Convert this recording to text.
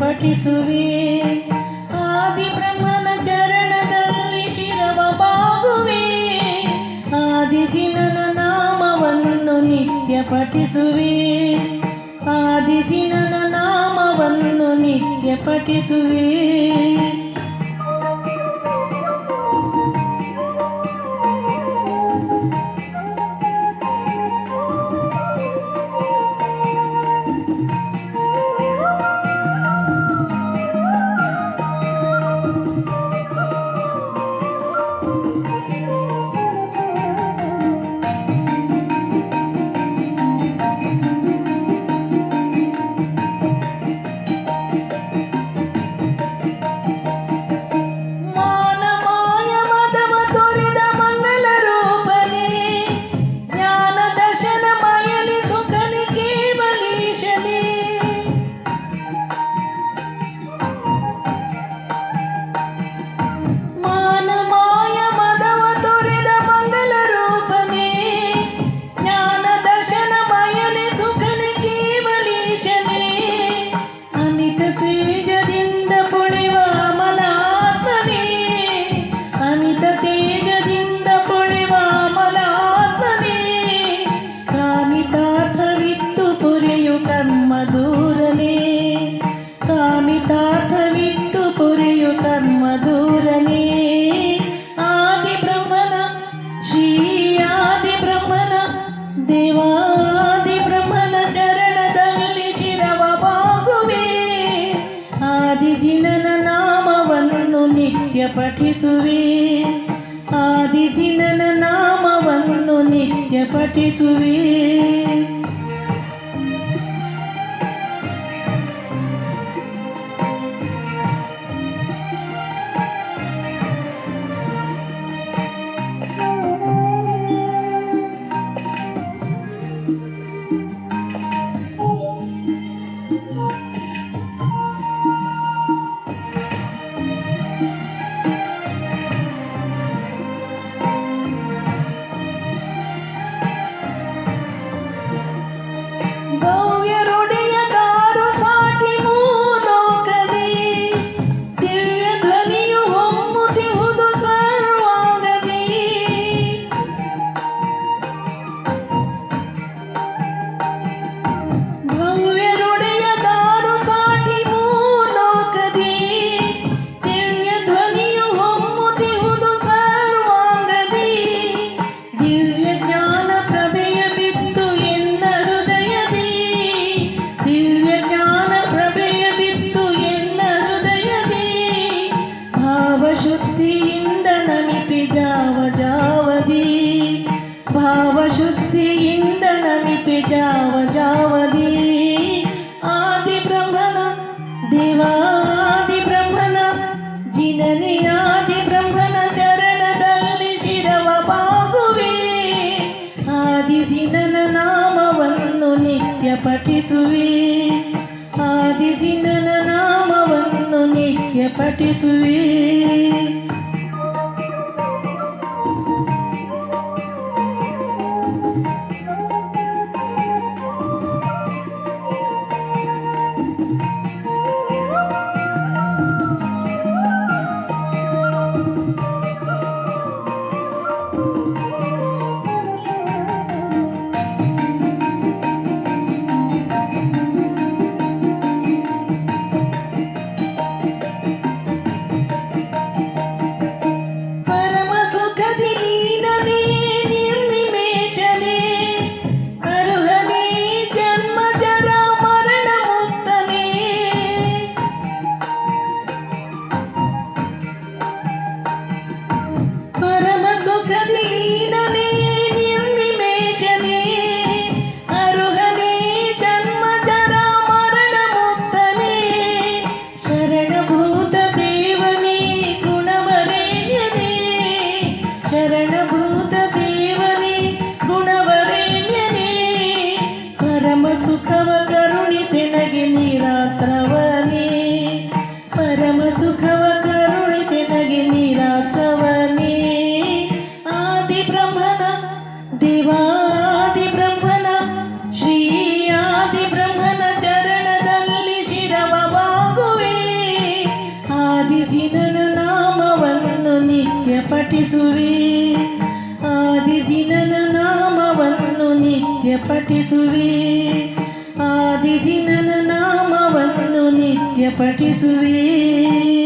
ಪಠಿಸುವೆ ಆದಿ ಬ್ರಹ್ಮನ ಚರಣದಲ್ಲಿ ಶಿರವ ಬಾಗುವೆ ಆದಿ ಜಿನನ ನಾಮವನ್ನು ನಿತ್ಯ ಪಠಿಸುವೆ ದಿನನ ನಾಮವನ್ನು ನಿತ್ಯ ಪಠಿಸುವೆ ನಿತ್ಯ ಪಠಿಸುವೆ ಆದಿಜಿನನ ನಾಮವನ್ನು ನಿತ್ಯ ಪಠಿಸುವೆ జావ జావది ఆది బ్రహ్మణ దివాది బ్రహ్మణ ಜಿನನಿ ಆದಿ ಬ್ರಹ್ಮನ ಚರಣದಲ್ಲಿ ಶಿರವ ಪಾಗುವೆ ಆದಿ ಜಿನನ ನಾಮವನ್ನು ನಿತ್ಯ ಪಠಿಸುವೆ ಆದಿ ಜಿನನ ನಾಮವನ್ನು ನಿತ್ಯ ಪಠಿಸುವೆ ಕಾರಣಭೂತ ದೇವರೇ ಗುಣವರೇಣ್ಯನೇ ಪರಮ ಸುಖವ ಕರುಣಿಸೆನಗೆ ನಿರಾತ್ರವನೇ ಪರಮ ಸುಖವ ನಿತ್ಯ ಪಠಿಸುವೆ. ಆದಿ ಜಿನನ ನಾಮವನ್ನು ನಿತ್ಯ ಪಠಿಸುವೆ.